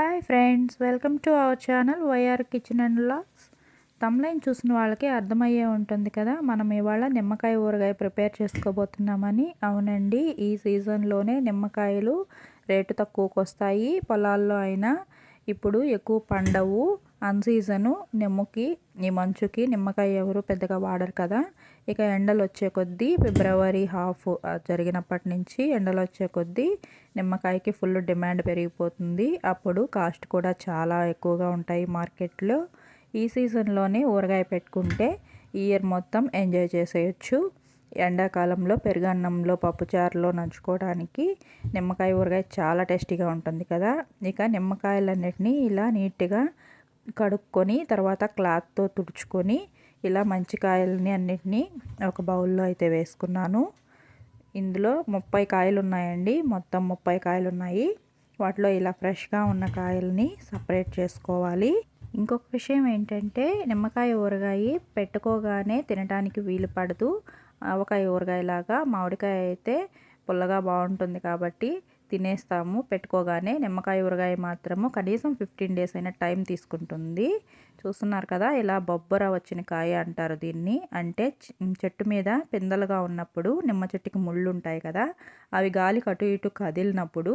Hi friends welcome to our channel YR kitchen and vlogs తమ్లైన్ చూసిన వాళ్ళకి అర్థమయ్యే ఉంటుంది కదా మనం ఇవాళ నిమ్మకాయ ఊరగాయ ప్రిపేర్ చేసుకోబోతున్నామని. అవునండి ఈ సీజన్లోనే నిమ్మకాయలు రేటు తక్కువకు వస్తాయి పొలాల్లో అయినా. ఇప్పుడు ఎక్కువ పండవు. అన్ సీజను నిమ్మకి ఈ మంచుకి నిమ్మకాయ ఎవరు పెద్దగా వాడరు కదా. ఇక ఎండలు వచ్చే కొద్దీ ఫిబ్రవరి హాఫ్ జరిగినప్పటి నుంచి ఎండలు వచ్చే కొద్దీ నిమ్మకాయకి ఫుల్ డిమాండ్ పెరిగిపోతుంది. అప్పుడు కాస్ట్ కూడా చాలా ఎక్కువగా ఉంటాయి మార్కెట్లో. ఈ సీజన్లోనే ఊరగాయ పెట్టుకుంటే ఇయర్ మొత్తం ఎంజాయ్ చేసేయచ్చు. ఎండాకాలంలో పెరుగన్నంలో పప్పుచారులో నంచుకోవడానికి నిమ్మకాయ ఊరగాయ చాలా టేస్టీగా ఉంటుంది కదా. ఇక నిమ్మకాయలన్నిటినీ ఇలా నీట్గా కడుక్కొని తర్వాత క్లాత్తో తుడుచుకొని ఇలా మంచి కాయలని అన్నిటినీ ఒక బౌల్లో అయితే వేసుకున్నాను. ఇందులో ముప్పై కాయలు ఉన్నాయండి మొత్తం ముప్పై కాయలు ఉన్నాయి వాటిలో ఇలా ఫ్రెష్గా ఉన్న కాయల్ని సపరేట్ చేసుకోవాలి. ఇంకొక విషయం ఏంటంటే నిమ్మకాయ ఊరగాయ పెట్టుకోగానే తినడానికి వీలు పడదు. ఆవకాయ ఊరగాయ లాగా మామిడికాయ అయితే పుల్లగా బాగుంటుంది కాబట్టి తినేస్తాము పెట్టుకోగానే నిమ్మకాయ ఊరగాయ మాత్రము కనీసం ఫిఫ్టీన్ డేస్ అయినా టైం తీసుకుంటుంది. చూస్తున్నారు కదా ఇలా బొబ్బర వచ్చిన కాయ అంటారు దీన్ని. అంటే చెట్టు మీద పిందలుగా ఉన్నప్పుడు నిమ్మ చెట్టుకి ముళ్ళు ఉంటాయి కదా అవి గాలికి అటు ఇటు కదిలినప్పుడు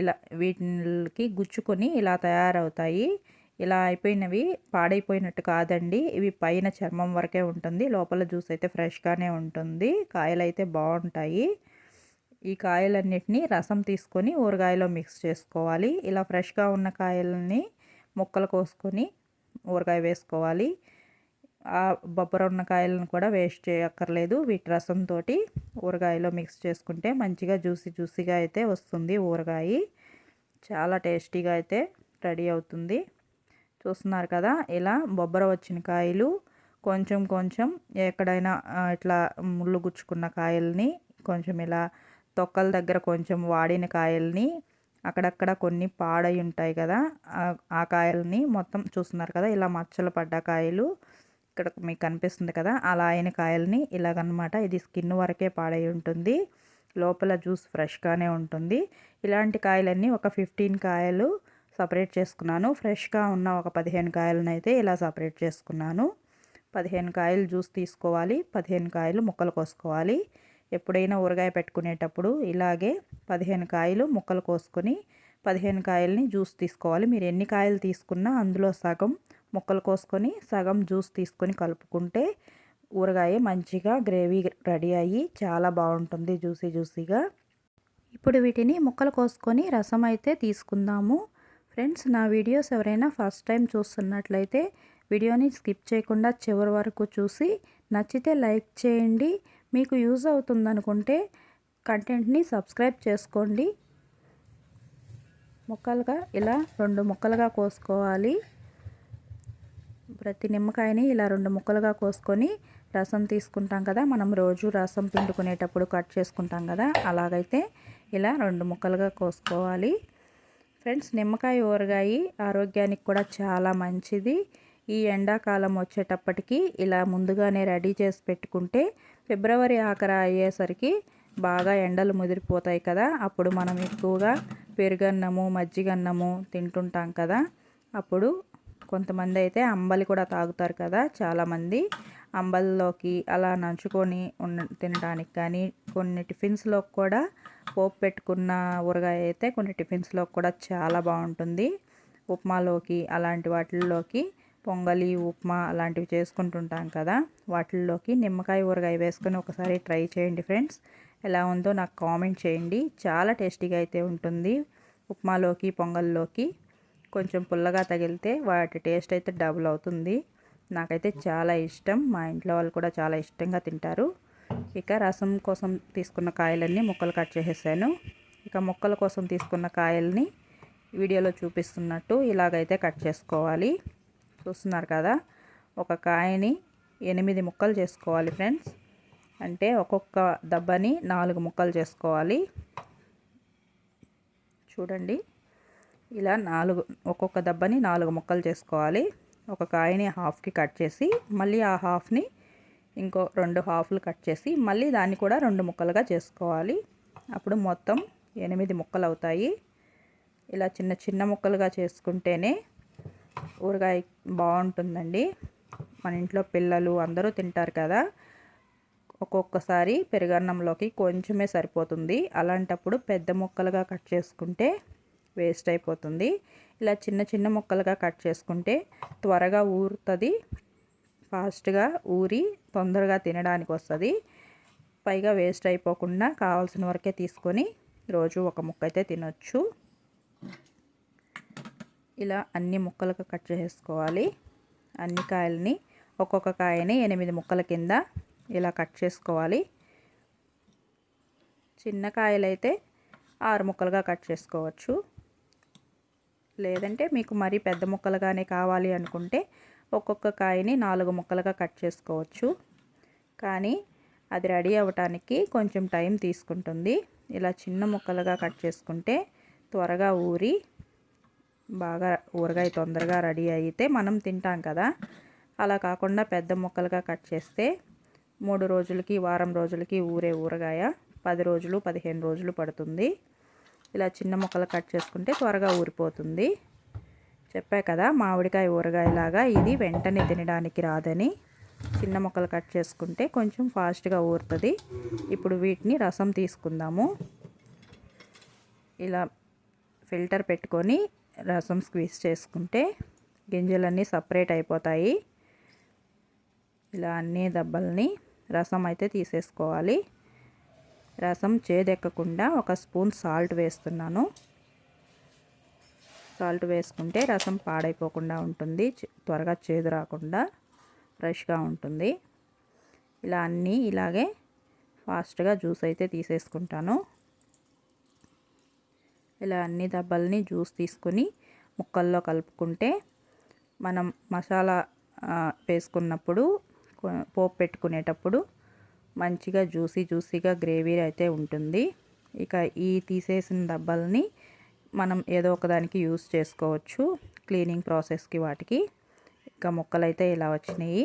ఇలా వీటికి గుచ్చుకొని ఇలా తయారవుతాయి. ఇలా అయిపోయినవి పాడైపోయినట్టు కాదండి ఇవి పైన చర్మం వరకే ఉంటుంది లోపల జ్యూస్ అయితే ఫ్రెష్గానే ఉంటుంది కాయలు అయితే బాగుంటాయి. ఈ కాయలన్నిటినీ రసం తీసుకొని ఊరగాయలో మిక్స్ చేసుకోవాలి. ఇలా ఫ్రెష్గా ఉన్న కాయలని ముక్కలు కోసుకొని ఊరగాయ వేసుకోవాలి. ఆ బొబ్బర ఉన్న కాయలను కూడా వేస్ట్ చేయక్కర్లేదు. వీటి రసంతో ఊరగాయలో మిక్స్ చేసుకుంటే మంచిగా జ్యూసీ జ్యూసీగా అయితే వస్తుంది ఊరగాయ. చాలా టేస్టీగా అయితే రెడీ అవుతుంది. చూస్తున్నారు కదా ఇలా బొబ్బర వచ్చిన కాయలు కొంచెం కొంచెం ఎక్కడైనా ఇట్లా ముళ్ళు గుచ్చుకున్న కాయల్ని కొంచెం ఇలా తొక్కల దగ్గర కొంచెం వాడిన కాయల్ని అక్కడక్కడ కొన్ని పాడై ఉంటాయి కదా ఆ కాయల్ని మొత్తం చూస్తున్నారు కదా ఇలా మచ్చలు పడ్డ కాయలు ఇక్కడ మీకు కనిపిస్తుంది కదా అలా అయిన కాయల్ని ఇలాగనమాట ఇది స్కిన్ వరకే పాడై ఉంటుంది లోపల జ్యూస్ ఫ్రెష్గానే ఉంటుంది. ఇలాంటి కాయలన్నీ ఒక ఫిఫ్టీన్ కాయలు సపరేట్ చేసుకున్నాను ఫ్రెష్గా ఉన్న ఒక పదిహేను కాయలను అయితే ఇలా సపరేట్ చేసుకున్నాను. పదిహేను కాయలు జ్యూస్ తీసుకోవాలి పదిహేను కాయలు ముక్కలు కోసుకోవాలి. ఎప్పుడైనా ఊరగాయ పెట్టుకునేటప్పుడు ఇలాగే పదిహేను కాయలు ముక్కలు కోసుకొని పదిహేను కాయలని జ్యూస్ తీసుకోవాలి. మీరు ఎన్ని కాయలు తీసుకున్నా అందులో సగం ముక్కలు కోసుకొని సగం జ్యూస్ తీసుకొని కలుపుకుంటే ఊరగాయ మంచిగా గ్రేవీ రెడీ అయ్యి చాలా బాగుంటుంది జ్యూసీ జ్యూసీగా. ఇప్పుడు వీటిని ముక్కలు కోసుకొని రసం అయితే తీసుకుందాము. ఫ్రెండ్స్ నా వీడియోస్ ఎవరైనా ఫస్ట్ టైం చూస్తున్నట్లయితే వీడియోని స్కిప్ చేయకుండా చివరి వరకు చూసి నచ్చితే లైక్ చేయండి. మీకు యూజ్ అవుతుందనుకుంటే కంటెంట్ని సబ్స్క్రైబ్ చేసుకోండి. ముక్కలుగా ఇలా రెండు ముక్కలుగా కోసుకోవాలి. ప్రతి నిమ్మకాయని ఇలా రెండు ముక్కలుగా కోసుకొని రసం తీసుకుంటాం కదా మనం రోజు రసం పిండుకునేటప్పుడు కట్ చేసుకుంటాం కదా అలాగైతే ఇలా రెండు ముక్కలుగా కోసుకోవాలి. ఫ్రెండ్స్ నిమ్మకాయ ఊరగాయ ఆరోగ్యానికి కూడా చాలా మంచిది. ఈ ఎండాకాలం వచ్చేటప్పటికి ఇలా ముందుగానే రెడీ చేసి పెట్టుకుంటే ఫిబ్రవరి ఆఖర అయ్యేసరికి బాగా ఎండలు ముదిరిపోతాయి కదా. అప్పుడు మనం ఎక్కువగా పెరుగన్నము మజ్జిగన్నము తింటుంటాం కదా. అప్పుడు కొంతమంది అయితే అంబలి కూడా తాగుతారు కదా చాలామంది. అంబలిలోకి అలా నంచుకొని ఉన్న తినడానికి కానీ కొన్ని టిఫిన్స్లో కూడా పోపు పెట్టుకున్న ఊరగాయ అయితే కొన్ని టిఫిన్స్లో కూడా చాలా బాగుంటుంది. ఉప్మాలోకి అలాంటి వాటిల్లోకి పొంగలి ఉప్మా అలాంటివి చేసుకుంటుంటాం కదా. వాటిల్లోకి నిమ్మకాయ ఊరగాయ వేసుకొని ఒకసారి ట్రై చేయండి ఫ్రెండ్స్. ఎలా ఉందో నాకు కామెంట్ చేయండి. చాలా టేస్టీగా అయితే ఉంటుంది ఉప్మాలోకి పొంగల్లోకి. కొంచెం పుల్లగా తగిలితే వాటి టేస్ట్ అయితే డబుల్ అవుతుంది. నాకైతే చాలా ఇష్టం. మా ఇంట్లో వాళ్ళు కూడా చాలా ఇష్టంగా తింటారు. ఇక రసం కోసం తీసుకున్న కాయలన్నీ ముక్కలు కట్ చేసేసాను. ఇక ముక్కల కోసం తీసుకున్న కాయల్ని వీడియోలో చూపిస్తున్నట్టు ఇలాగైతే కట్ చేసుకోవాలి. చూస్తున్నారు కదా ఒక కాయని ఎనిమిది ముక్కలు చేసుకోవాలి ఫ్రెండ్స్. అంటే ఒక్కొక్క దబ్బని నాలుగు ముక్కలు చేసుకోవాలి. చూడండి ఇలా నాలుగు ఒక్కొక్క దబ్బని నాలుగు ముక్కలు చేసుకోవాలి. ఒక కాయని హాఫ్కి కట్ చేసి మళ్ళీ ఆ హాఫ్ని ఇంకో రెండు హాఫ్లు కట్ చేసి మళ్ళీ దాన్ని కూడా రెండు ముక్కలుగా చేసుకోవాలి. అప్పుడు మొత్తం ఎనిమిది ముక్కలు అవుతాయి. ఇలా చిన్న చిన్న ముక్కలుగా చేసుకుంటేనే ఊరగాయ బాగుంటుందండి. మన ఇంట్లో పిల్లలు అందరూ తింటారు కదా. ఒక్కొక్కసారి పెరుగన్నంలోకి కొంచెమే సరిపోతుంది. అలాంటప్పుడు పెద్ద ముక్కలుగా కట్ చేసుకుంటే వేస్ట్ అయిపోతుంది. ఇలా చిన్న చిన్న ముక్కలుగా కట్ చేసుకుంటే త్వరగా ఊరుతుంది. ఫాస్ట్గా ఊరి తొందరగా తినడానికి వస్తుంది. పైగా వేస్ట్ అయిపోకుండా కావాల్సిన వరకే తీసుకొని రోజు ఒక ముక్క అయితే తినొచ్చు. ఇలా అన్ని ముక్కలుగా కట్ చేసుకోవాలి. అన్ని కాయలని ఒక్కొక్క కాయని ఎనిమిది ముక్కల కింద ఇలా కట్ చేసుకోవాలి. చిన్న కాయలైతే ఆరు ముక్కలుగా కట్ చేసుకోవచ్చు. లేదంటే మీకు మరీ పెద్ద ముక్కలుగానే కావాలి అనుకుంటే ఒక్కొక్క కాయని నాలుగు ముక్కలుగా కట్ చేసుకోవచ్చు. కానీ అది రెడీ అవ్వటానికి కొంచెం టైం తీసుకుంటుంది. ఇలా చిన్న ముక్కలుగా కట్ చేసుకుంటే త్వరగా ఊరి బాగా ఊరగాయ తొందరగా రెడీ అయితే మనం తింటాం కదా. అలా కాకుండా పెద్ద ముక్కలుగా కట్ చేస్తే మూడు రోజులకి వారం రోజులకి ఊరే ఊరగాయ. పది రోజులు పదిహేను రోజులు పడుతుంది. ఇలా చిన్న ముక్కలు కట్ చేసుకుంటే త్వరగా ఊరిపోతుంది. చెప్పా కదా మామిడికాయ ఊరగాయలాగా ఇది వెంటనే తినడానికి రాదని. చిన్న ముక్కలు కట్ చేసుకుంటే కొంచెం ఫాస్ట్గా ఊరుతుంది. ఇప్పుడు వీటిని రసం తీసుకుందాము. ఇలా ఫిల్టర్ పెట్టుకొని రసం స్క్వీజ్ చేసుకుంటే గింజలన్నీ సపరేట్ అయిపోతాయి. ఇలా అన్ని దెబ్బల్ని రసం అయితే తీసేసుకోవాలి. రసం చేదెక్కకుండా ఒక స్పూన్ సాల్ట్ వేస్తున్నాను. సాల్ట్ వేసుకుంటే రసం పాడైపోకుండా ఉంటుంది. త్వరగా చేదు రాకుండా ఫ్రెష్గా ఉంటుంది. ఇలా అన్నీ ఇలాగే ఫాస్ట్గా జ్యూస్ అయితే తీసేసుకుంటాను. ఇలా అన్ని దెబ్బల్ని జ్యూస్ తీసుకొని ముక్కల్లో కలుపుకుంటే మనం మసాలా వేసుకున్నప్పుడు పోపు పెట్టుకునేటప్పుడు మంచిగా జ్యూసీ జ్యూసీగా గ్రేవీ అయితే ఉంటుంది. ఇక ఈ తీసేసిన దెబ్బల్ని మనం ఏదో ఒకదానికి యూస్ చేసుకోవచ్చు క్లీనింగ్ ప్రాసెస్కి వాటికి. ఇక ముక్కలు అయితే ఇలా వచ్చినాయి.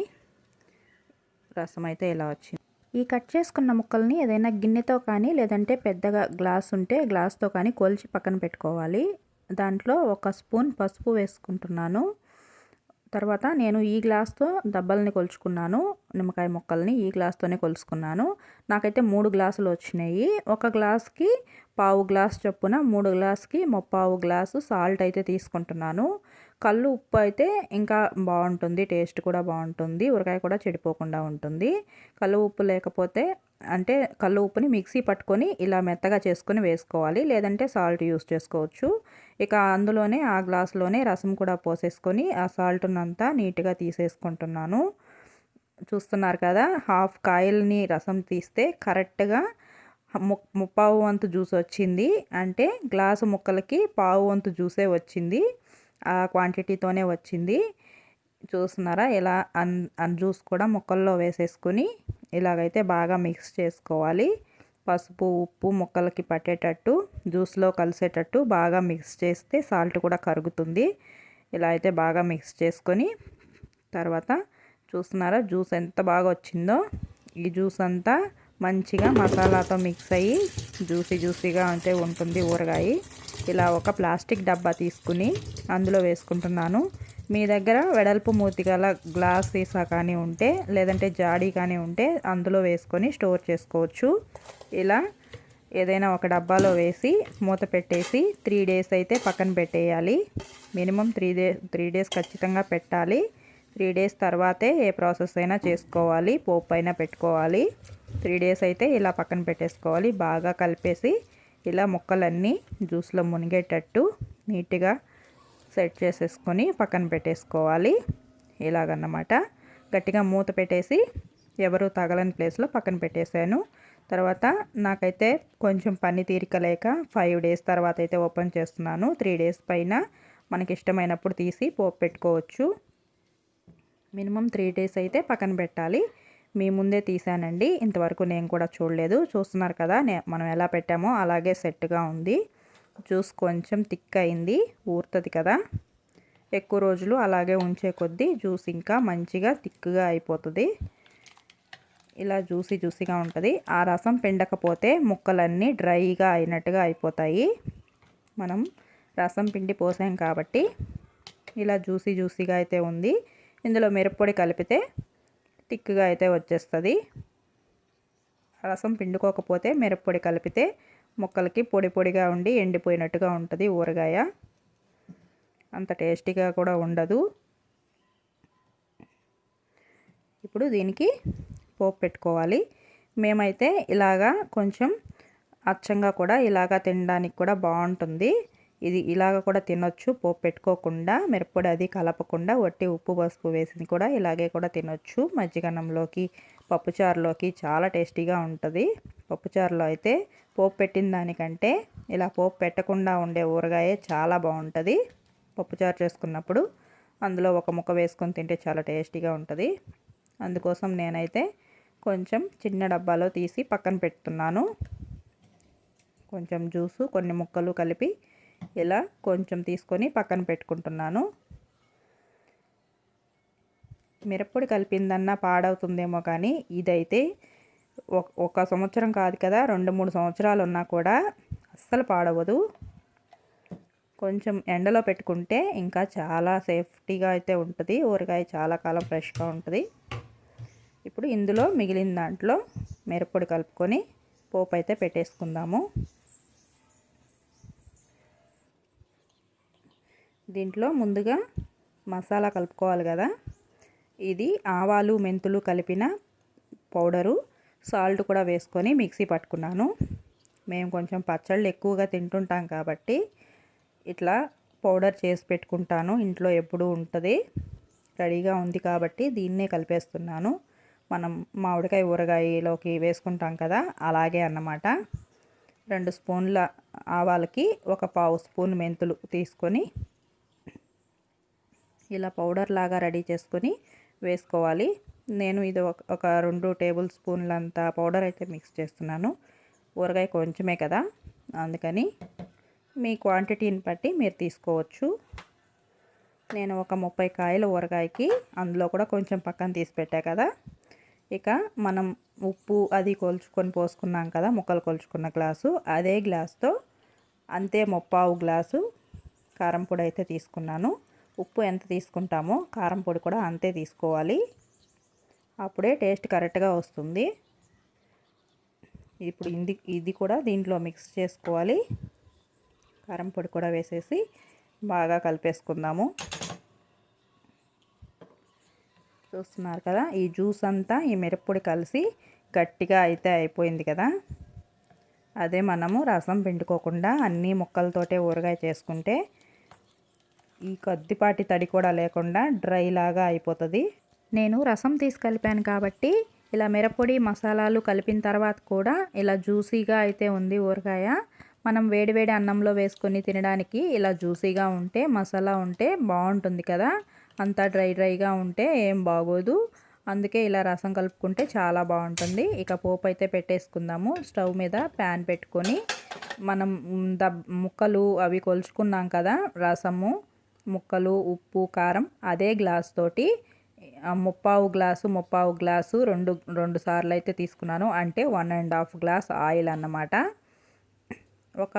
రసం అయితే ఇలా వచ్చింది. ఈ కట్ చేసుకున్న ముక్కల్ని ఏదైనా గిన్నెతో కానీ లేదంటే పెద్దగా గ్లాస్ ఉంటే గ్లాస్తో కానీ కొలిచి పక్కన పెట్టుకోవాలి. దాంట్లో ఒక స్పూన్ పసుపు వేసుకుంటున్నాను. తర్వాత నేను ఈ గ్లాస్తో దబ్బల్ని కొలుచుకున్నాను. నిమ్మకాయ ముక్కల్ని ఈ గ్లాస్తోనే కొలుసుకున్నాను. నాకైతే మూడు గ్లాసులు వచ్చినాయి. ఒక గ్లాస్కి పావు గ్లాస్ చొప్పున మూడు గ్లాస్కి ముప్పావు గ్లాసు సాల్ట్ అయితే తీసుకుంటున్నాను. కళ్ళు ఉప్పు అయితే ఇంకా బాగుంటుంది టేస్ట్ కూడా బాగుంటుంది ఊరకాయ కూడా చెడిపోకుండా ఉంటుంది. కళ్ళు ఉప్పు లేకపోతే అంటే కళ్ళు ఉప్పుని మిక్సీ పట్టుకొని ఇలా మెత్తగా చేసుకొని వేసుకోవాలి. లేదంటే సాల్ట్ యూస్ చేసుకోవచ్చు. ఇక అందులోనే ఆ గ్లాసులోనే రసం కూడా పోసేసుకొని ఆ సాల్ట్నంతా నీట్గా తీసేసుకుంటున్నాను. చూస్తున్నారు కదా హాఫ్ కాయల్ని రసం తీస్తే కరెక్ట్గా ముప్పావు వంతు జ్యూస్ వచ్చింది. అంటే గ్లాసు ముక్కలకి పావు వంతు జ్యూసే వచ్చింది. ఆ క్వాంటిటీతోనే వచ్చింది. చూస్తున్నారా? ఇలా అన్ అన్ జ్యూస్ కూడా ముక్కల్లో వేసేసుకొని ఇలాగైతే బాగా మిక్స్ చేసుకోవాలి. పసుపు ఉప్పు ముక్కలకి పట్టేటట్టు జ్యూస్లో కలిసేటట్టు బాగా మిక్స్ చేస్తే సాల్ట్ కూడా కరుగుతుంది. ఇలా అయితే బాగా మిక్స్ చేసుకొని తర్వాత చూస్తున్నారా? జ్యూస్ ఎంత బాగా వచ్చిందో. ఈ జ్యూస్ అంతా మంచిగా మసాలాతో మిక్స్ అయ్యి జ్యూసీ జ్యూసీగా అంటే ఉంటుంది ఊరగాయి. ఇలా ఒక ప్లాస్టిక్ డబ్బా తీసుకుని అందులో వేసుకుంటున్నాను. మీ దగ్గర వెడల్పు మూతి గల గ్లాస్ సీసా కానీ ఉంటే లేదంటే జాడీ కానీ ఉంటే అందులో వేసుకొని స్టోర్ చేసుకోవచ్చు. ఇలా ఏదైనా ఒక డబ్బాలో వేసి మూత పెట్టేసి త్రీ డేస్ అయితే పక్కన పెట్టేయాలి. Minimum three day three days ఖచ్చితంగా పెట్టాలి. త్రీ డేస్ తర్వాతే ఏ ప్రాసెస్ అయినా చేసుకోవాలి. పోపు అయినా పెట్టుకోవాలి. త్రీ డేస్ అయితే ఇలా పక్కన పెట్టేసుకోవాలి. బాగా కలిపేసి ఇలా ముక్కలన్నీ జ్యూస్లో మునిగేటట్టు నీట్గా సెట్ చేసేసుకొని పక్కన పెట్టేసుకోవాలి. ఇలాగన్నమాట. గట్టిగా మూత పెట్టేసి ఎవరు తగలని ప్లేస్లో పక్కన పెట్టేశాను. తర్వాత నాకైతే కొంచెం పని తీరిక లేక ఫైవ్ డేస్ తర్వాత అయితే ఓపెన్ చేస్తున్నాను. త్రీ డేస్ పైన మనకి ఇష్టమైనప్పుడు తీసి పోపు పెట్టుకోవచ్చు. మినిమం త్రీ డేస్ అయితే పక్కన పెట్టాలి. మీ ముందే తీసానండి ఇంతవరకు నేను కూడా చూడలేదు. చూస్తున్నారు కదా మనం ఎలా పెట్టామో అలాగే సెట్గా ఉంది. జ్యూస్ కొంచెం థిక్ అయింది ఊరుతుంది కదా. ఎక్కువ రోజులు అలాగే ఉంచే కొద్దీ జ్యూస్ ఇంకా మంచిగా థిక్గా అయిపోతుంది. ఇలా జ్యూసీ జ్యూసీగా ఉంటుంది. ఆ రసం పిండకపోతే ముక్కలన్నీ డ్రైగా అయినట్టుగా అయిపోతాయి. మనం రసం పిండి పోసాం కాబట్టి ఇలా జ్యూసీ జ్యూసీగా అయితే ఉంది. ఇందులో మిరప్పొడి కలిపితే థిక్గా అయితే వచ్చేస్తుంది. రసం పిండుకోకపోతే మిరప్పొడి కలిపితే ముక్కలకి పొడి పొడిగా ఉండి ఎండిపోయినట్టుగా ఉంటుంది ఊరగాయ. అంత టేస్టీగా కూడా ఉండదు. ఇప్పుడు దీనికి పోపు పెట్టుకోవాలి. మేమైతే ఇలాగా కొంచెం అచ్చంగా కూడా ఇలాగా తినడానికి కూడా బాగుంటుంది. ఇది ఇలాగ కూడా తినొచ్చు. పోపు పెట్టుకోకుండా మిరప్పొడి అది కలపకుండా వట్టి ఉప్పు పసుపు వేసింది కూడా ఇలాగే కూడా తినొచ్చు. మజ్జిగన్నంలోకి పప్పుచారులోకి చాలా టేస్టీగా ఉంటుంది. పప్పుచారులో అయితే పోపు పెట్టిన దానికంటే ఇలా పోపు పెట్టకుండా ఉండే ఊరగాయ చాలా బాగుంటుంది. పప్పుచారు చేసుకున్నప్పుడు అందులో ఒక ముక్క వేసుకొని తింటే చాలా టేస్టీగా ఉంటుంది. అందుకోసం నేనైతే కొంచెం చిన్న డబ్బాలో తీసి పక్కన పెడుతున్నాను. కొంచెం జ్యూసు కొన్ని ముక్కలు కలిపి ఇలా కొంచెం తీసుకొని పక్కన పెట్టుకుంటున్నాను. మిరప్పొడి కలిపిందన్నా పాడవుతుందేమో కానీ ఇదైతే ఒక సంవత్సరం కాదు కదా రెండు మూడు సంవత్సరాలు ఉన్నా కూడా అస్సలు పాడవదు. కొంచెం ఎండలో పెట్టుకుంటే ఇంకా చాలా సేఫ్టీగా అయితే ఉంటుంది. ఊరగాయ చాలా కాలం ఫ్రెష్గా ఉంటుంది. ఇప్పుడు ఇందులో మిగిలిన దాంట్లో మిరప్పొడి కలుపుకొని పోపు అయితే పెట్టేసుకుందాము. దీంట్లో ముందుగా మసాలా కలుపుకోవాలి కదా. ఇది ఆవాలు మెంతులు కలిపిన పౌడరు సాల్ట్ కూడా వేసుకొని మిక్సీ పట్టుకున్నాను. మేము కొంచెం పచ్చళ్ళు ఎక్కువగా తింటుంటాం కాబట్టి ఇట్లా పౌడర్ చేసి పెట్టుకుంటాను. ఇంట్లో ఎప్పుడూ ఉంటుంది. రెడీగా ఉంది కాబట్టి దీన్నే కలిపేస్తున్నాను. మనం మామిడికాయ ఊరగాయలోకి వేసుకుంటాం కదా అలాగే అన్నమాట. రెండు స్పూన్ల ఆవాలకి ఒక పావు స్పూన్ మెంతులు తీసుకొని ఇలా పౌడర్ లాగా రెడీ చేసుకొని వేసుకోవాలి. నేను ఇది ఒక రెండు టేబుల్ స్పూన్లంత పౌడర్ అయితే మిక్స్ చేస్తున్నాను. ఊరగాయ కొంచెమే కదా. అందుకని మీ క్వాంటిటీని బట్టి మీరు తీసుకోవచ్చు. నేను ఒక ముప్పై కాయల ఊరగాయకి అందులో కూడా కొంచెం పక్కన తీసి పెట్టా కదా. ఇక మనం ఉప్పు అది కొలుచుకొని పోసుకున్నాం కదా ముక్కలు కొలుచుకున్న గ్లాసు. అదే గ్లాస్తో అంతే ముప్పావు గ్లాసు కారం పొడి అయితే తీసుకున్నాను. ఉప్పు ఎంత తీసుకుంటామో కారం పొడి కూడా అంతే తీసుకోవాలి. అప్పుడే టేస్ట్ కరెక్ట్గా వస్తుంది. ఇప్పుడు ఇది ఇది కూడా దీంట్లో మిక్స్ చేసుకోవాలి. కారం పొడి కూడా వేసేసి బాగా కలిపేసుకుందాము. చూస్తున్నారు కదా ఈ జ్యూస్ అంతా ఈ మిరప్పొడి కలిసి గట్టిగా అయితే అయిపోయింది కదా. అదే మనము రసం పిండుకోకుండా అన్ని ముక్కలతోటే ఊరగాయ చేసుకుంటే ఈ కొద్దిపాటి తడి కూడా లేకుండా డ్రై లాగా అయిపోతుంది. నేను రసం తీసి కలిపాను కాబట్టి ఇలా మిరపొడి మసాలాలు కలిపిన తర్వాత కూడా ఇలా జ్యూసీగా అయితే ఉంది ఊరగాయ. మనం వేడివేడి అన్నంలో వేసుకొని తినడానికి ఇలా జ్యూసీగా ఉంటే మసాలా ఉంటే బాగుంటుంది కదా. అంతా డ్రై డ్రైగా ఉంటే ఏం బాగోదు. అందుకే ఇలా రసం కలుపుకుంటే చాలా బాగుంటుంది. ఇక పోపు అయితే పెట్టేసుకుందాము. స్టవ్ మీద ప్యాన్ పెట్టుకొని మనం దబ్ ముక్కలు అవి కొలుచుకున్నాం కదా రసము. ముక్కలు ఉప్పు కారం అదే గ్లాస్ తోటి ముప్పావు గ్లాసు ముప్పావు గ్లాసు రెండు రెండు సార్లు అయితే తీసుకున్నాను. అంటే one and half glass oil అన్నమాట. ఒక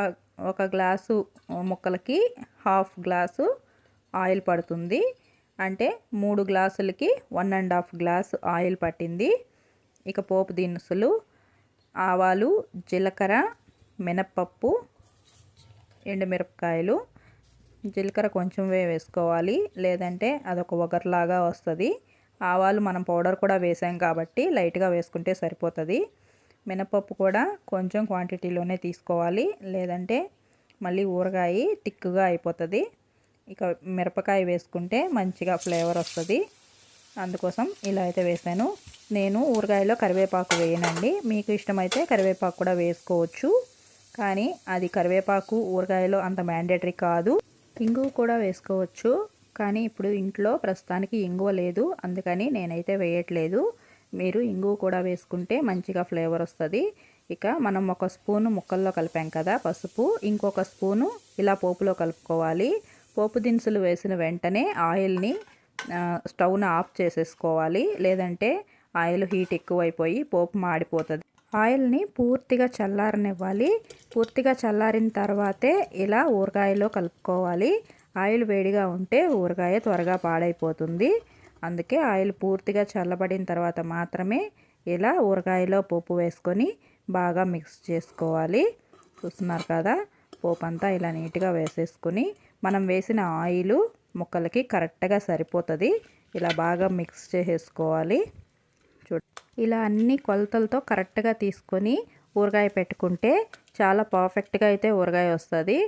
ఒక గ్లాసు ముక్కలకి హాఫ్ గ్లాసు ఆయిల్ పడుతుంది. అంటే మూడు గ్లాసులకి one and half glass oil పట్టింది. ఇక పోపు దినుసులు ఆవాలు జీలకర్ర మినప్పప్పు ఎండుమిరపకాయలు జీలకర్ర కొంచెం వేసుకోవాలి. లేదంటే అదొక ఒగరులాగా వస్తుంది. ఆవాలు మనం పౌడర్ కూడా వేసాం కాబట్టి లైట్గా వేసుకుంటే సరిపోతుంది. మినపప్పు కూడా కొంచెం క్వాంటిటీలోనే తీసుకోవాలి. లేదంటే మళ్ళీ ఊరగాయ తిక్కుగా అయిపోతుంది. ఇక మిరపకాయ వేసుకుంటే మంచిగా ఫ్లేవర్ వస్తుంది. అందుకోసం ఇలా అయితే వేసాను. నేను ఊరగాయలో కరివేపాకు వేయనండి. మీకు ఇష్టమైతే కరివేపాకు కూడా వేసుకోవచ్చు. కానీ అది కరివేపాకు ఊరగాయలో అంత మ్యాండేటరీ కాదు. ఇంగువ కూడా వేసుకోవచ్చు. కానీ ఇప్పుడు ఇంట్లో ప్రస్తుతానికి ఇంగువ లేదు. అందుకని నేనైతే వేయట్లేదు. మీరు ఇంగువ కూడా వేసుకుంటే మంచిగా ఫ్లేవర్ వస్తుంది. ఇక మనం ఒక స్పూను ముక్కల్లో కలిపాం కదా పసుపు. ఇంకొక స్పూను ఇలా పోపులో కలుపుకోవాలి. పోపు దినుసులు వేసిన వెంటనే ఆయిల్ని స్టవ్ను ఆఫ్ చేసేసుకోవాలి. లేదంటే ఆయిల్ హీట్ ఎక్కువైపోయి పోపు మాడిపోతుంది. ఆయిల్ని పూర్తిగా చల్లారనివ్వాలి. పూర్తిగా చల్లారిన తర్వాతే ఇలా ఊరగాయలో కలుపుకోవాలి. ఆయిల్ వేడిగా ఉంటే ఊరగాయ త్వరగా పాడైపోతుంది. అందుకే ఆయిల్ పూర్తిగా చల్లబడిన తర్వాత మాత్రమే ఇలా ఊరగాయలో పోపు వేసుకొని బాగా మిక్స్ చేసుకోవాలి. చూస్తున్నారు కదా? పోపు అంతా ఇలా నీట్గా వేసేసుకొని మనం వేసిన ఆయిల్ ముక్కలకి కరెక్ట్గా సరిపోతుంది. ఇలా బాగా మిక్స్ చేసేసుకోవాలి. ఇలా అన్ని కొలతలతో కరెక్ట్గా తీసుకొని ఊరగాయ పెట్టుకుంటే చాలా పర్ఫెక్ట్గా అయితే ఊరగాయ వస్తుంది.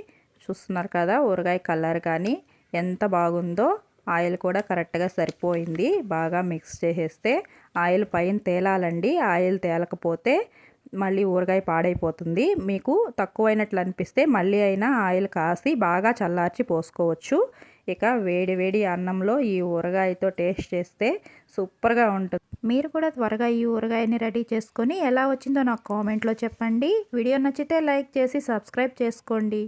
చూస్తున్నారు కదా ఊరగాయ కలర్ కానీ ఎంత బాగుందో. ఆయిల్ కూడా కరెక్ట్గా సరిపోయింది. బాగా మిక్స్ చేసేస్తే ఆయిల్ పైన తేలాలండి. ఆయిల్ తేలకపోతే మళ్ళీ ఊరగాయ పాడైపోతుంది. మీకు తక్కువైనట్లు అనిపిస్తే మళ్ళీ అయినా ఆయిల్ కాసి బాగా చల్లార్చి పోసుకోవచ్చు. ఇక వేడి వేడి అన్నంలో ఈ ఊరగాయతో టేస్ట్ చేస్తే సూపర్గా ఉంటుంది. మీరు కూడా త్వరగా ఈ ఊరగాయని రెడీ చేసుకొని ఎలా వచ్చిందో నాకు కామెంట్లో చెప్పండి. వీడియో నచ్చితే లైక్ చేసి సబ్స్క్రైబ్ చేసుకోండి.